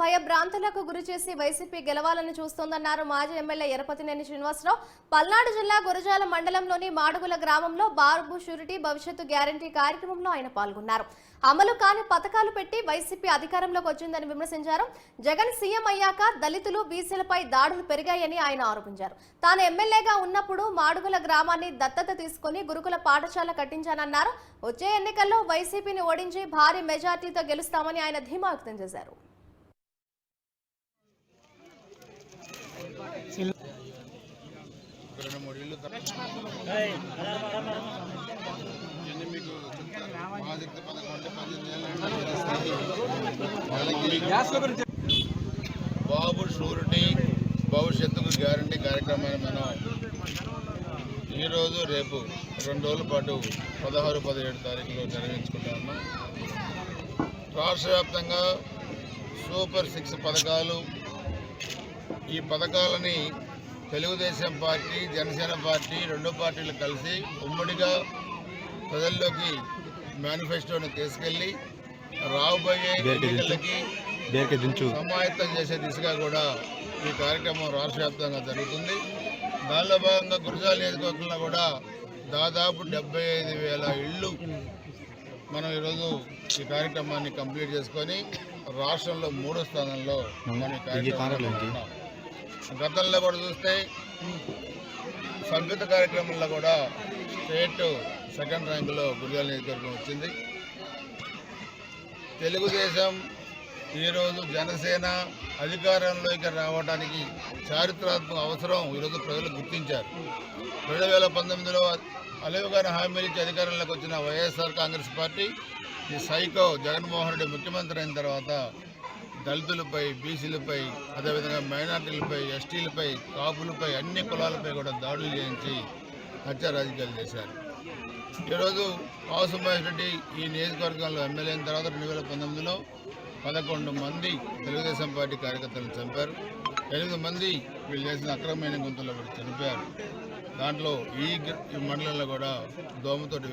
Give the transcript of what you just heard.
భయభ్రాంతులకు గురి చేసి వైసీపీ గెలవాలని చూస్తోందన్నారు మాజీ ఎమ్మెల్యే ఎరపతినేని శ్రీనివాసరావు. పల్నాడు జిల్లా గురజాల మండలంలోని మాడుగుల గ్రామంలో బార్బు షూరిటీ భవిష్యత్తు గ్యారంటీ కార్యక్రమంలో ఆయన పాల్గొన్నారు. అమలు కాని పథకాలు పెట్టి వైసీపీ అధికారంలోకి వచ్చిందని విమర్శించారు. జగన్ సీఎం అయ్యాక దళితులు బీసీలపై దాడులు పెరిగాయని ఆయన ఆరోపించారు. తాను ఎమ్మెల్యేగా ఉన్నప్పుడు మాడుగుల గ్రామాన్ని దత్తత తీసుకుని గురుకుల పాఠశాల కట్టించానన్నారు. వచ్చే ఎన్నికల్లో వైసీపీని ఓడించి భారీ మెజార్టీతో గెలుస్తామని ఆయన ధీమా వ్యక్తం చేశారు. రెండు మూడు మీకు పద్దెనిమిది బాబు షూరిటీ భవిష్యత్తుకు గ్యారంటీ కార్యక్రమాన్ని మనం ఈరోజు రేపు రెండు రోజుల పాటు పదహారు పదిహేడు తారీఖులో నిర్వహించుకుంటా ఉన్నాం రాష్ట్ర వ్యాప్తంగా సూపర్ సిక్స్ పథకాలు ఈ పథకాలని తెలుగుదేశం పార్టీ జనసేన పార్టీ రెండు పార్టీలు కలిసి ఉమ్మడిగా ప్రజల్లోకి మేనిఫెస్టోని తీసుకెళ్ళి రాబోయే ఎన్నికలకి సమాయత్తం చేసే దిశగా కూడా ఈ కార్యక్రమం రాష్ట్ర వ్యాప్తంగా జరుగుతుంది. దానిలో భాగంగా గురజాల నియోజకవర్గంలో కూడా దాదాపు డెబ్బై ఐదు వేల ఇళ్ళు మనం ఈరోజు ఈ కార్యక్రమాన్ని కంప్లీట్ చేసుకొని రాష్ట్రంలో మూడో స్థానంలో మనం ఈ కార్యక్రమాన్ని ఉన్నాం. గతంలో కూడా చూస్తే సంగీత కార్యక్రమంలో కూడా స్టేట్ సెకండ్ ర్యాంకులో గురిజాల నియోజకవర్గం వచ్చింది. తెలుగుదేశం ఈరోజు జనసేన అధికారంలోకి రావడానికి చారిత్రాత్మక అవసరం ఈరోజు ప్రజలు గుర్తించారు. రెండు వేల పంతొమ్మిదిలో అలవుగారి హామీలకి అధికారంలోకి వచ్చిన వైఎస్ఆర్ కాంగ్రెస్ పార్టీ ఈ సైకో జగన్మోహన్ రెడ్డి ముఖ్యమంత్రి అయిన తర్వాత దళితులపై బీసీలపై అదేవిధంగా మైనార్టీలపై ఎస్టీలపై కాపులపై అన్ని కులాలపై కూడా దాడులు చేయించి హత్య రాజకీయాలు చేశారు. ఈరోజు కాసు రెడ్డి ఈ నియోజకవర్గంలో ఎమ్మెల్యే అయిన తర్వాత రెండు వేల పంతొమ్మిదిలో పదకొండు మంది తెలుగుదేశం పార్టీ కార్యకర్తలను చంపారు. ఎనిమిది మంది వీళ్ళు చేసిన అక్రమమైన గుంతలో కూడా చనిపోయారు. దాంట్లో ఈ మండలంలో కూడా దోమతోటి